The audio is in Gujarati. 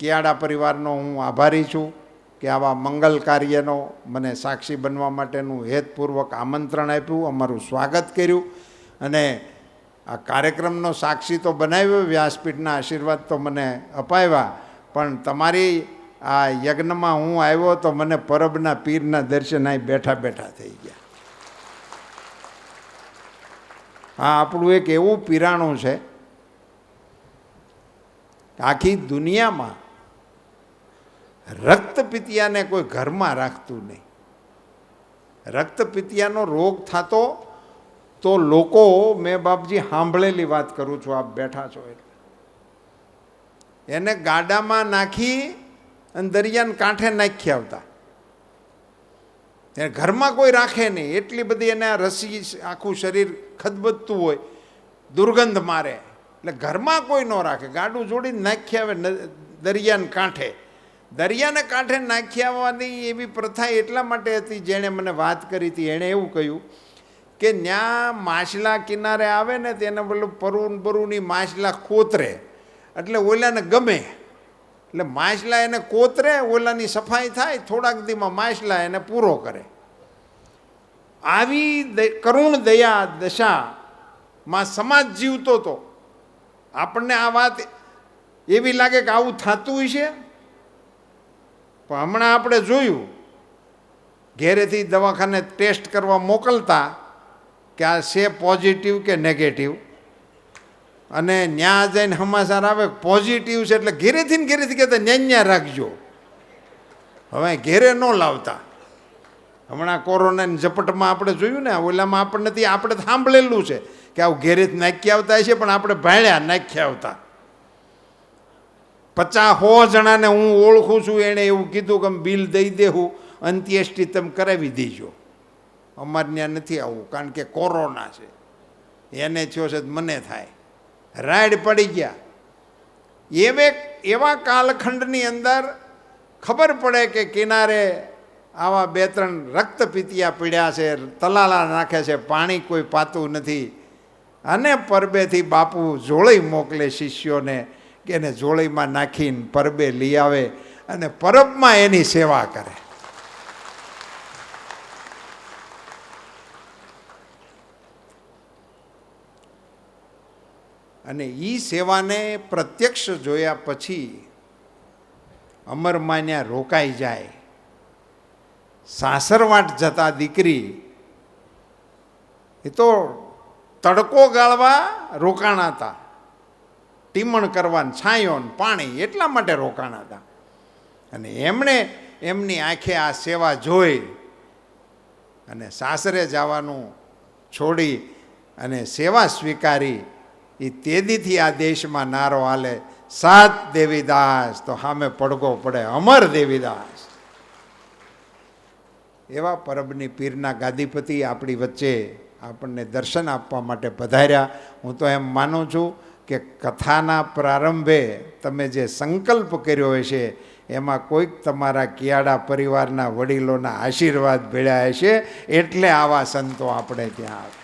કિયાડા પરિવારનો હું આભારી છું કે આવા મંગલ કાર્યનો મને સાક્ષી બનવા માટેનું હેતપૂર્વક આમંત્રણ આપ્યું, અમારું સ્વાગત કર્યું અને આ કાર્યક્રમનો સાક્ષી તો બનાવ્યો, વ્યાસપીઠના આશીર્વાદ તો મને અપાવ્યા, પણ તમારી આ યજ્ઞમાં હું આવ્યો તો મને પરબના પીરના દર્શન અહીં બેઠા બેઠા થઈ ગયા. આ આપણું એક એવું પિરાણું છે આખી દુનિયામાં રક્તપિતિયાને કોઈ ઘરમાં રાખતું નહીં. રક્તપિતિયાનો રોગ થતો તો લોકો, મેં બાપજી સાંભળેલી વાત કરું છું, આપ બેઠા છો એટલે. એને ગાડામાં નાખી અને દરિયાને કાંઠે નાખી આવતા. એને ઘરમાં કોઈ રાખે નહીં. એટલી બધી એને આ રસી, આખું શરીર ખદબદતું હોય, દુર્ગંધ મારે. એટલે ઘરમાં કોઈ ન રાખે. ગાડું જોડીને નાખી આવે દરિયાને કાંઠે. દરિયાને કાંઠે નાખી આવવાની એવી પ્રથા એટલા માટે હતી જેણે મને વાત કરી હતી. એણે એવું કહ્યું કે ત્યાં માછલા કિનારે આવે ને તેને પેલું પરુન પરુની માછલા કોતરે. એટલે ઓલાને ગમે. એટલે માછલા એને કોતરે, ઓલાની સફાઈ થાય, થોડાક દીમાં માછલા એને પૂરો કરે. આવી કરુણ દયા દશામાં સમાજ જીવતો હતો આપણને આ વાત એવી લાગે કે આવું થતું છે પણ હમણાં આપણે જોયું, ઘેરેથી દવાખાને ટેસ્ટ કરવા મોકલતા કે આ છે પોઝિટિવ કે નેગેટિવ અને ન્યા જઈને સમાચાર આવે પોઝિટિવ છે એટલે ઘેરેથી ને ઘેરેથી કહેતા, ન્યા રાખજો. હવે ઘેરે ન લાવતા. હમણાં કોરોનાની ઝપટમાં આપણે જોયું ને ઓલામાં આપણને આપણે સાંભળેલું છે કે આવું ઘેરેથી નાખી આવતા છે પણ આપણે ભાણ્યા, નાખી આવતા. પચાસ હો જણાને હું ઓળખું છું, એણે એવું કીધું કે બિલ દઈ દેવું અંત્યેષ્ટિ તમે કરાવી દેજો. અમારે ત્યાં નથી આવવું કારણ કે કોરોના છે. એને થયો છે મને થાય. રાઈડ પડી ગયા. એવે એવા કાલખંડની અંદર ખબર પડે કે કિનારે આવા બે ત્રણ રક્તપીતિયા પીડ્યા છે, તલાલા નાખે છે, પાણી કોઈ પાતું નથી. અને પરબેથી બાપુ જોળી મોકલે શિષ્યોને. કે એને જોળીમાં નાખીને પરબે લઈ આવે અને પરબમાં એની સેવા કરે. અને એ સેવાને પ્રત્યક્ષ જોયા પછી અમરમાન્યા રોકાઈ જાય. સાસરવાટ જતા દીકરી એ તો તડકો ગાળવા રોકાણા હતા. ટીમણ કરવાનું છાંયો ને પાણી એટલા માટે રોકાણા હતા. અને એમણે એમની આંખે આ સેવા જોઈ અને સાસરે જવાનું છોડી અને સેવા સ્વીકારી એ તેદીથી આ દેશમાં નારો હાલે, સાત દેવીદાસ, તો સામે પડઘો પડે, અમર દેવીદાસ. એવા પરબની પીરના ગાદીપતિ આપણી વચ્ચે આપણને દર્શન આપવા માટે પધાર્યા. હું તો એમ માનું છું કે કથાના પ્રારંભે તમે જે સંકલ્પ કર્યો હશે, એમાં કોઈક તમારા કિયાડા પરિવારના વડીલોના આશીર્વાદ ભેળ્યા હશે, એટલે આવા સંતો આપણે ત્યાં આવે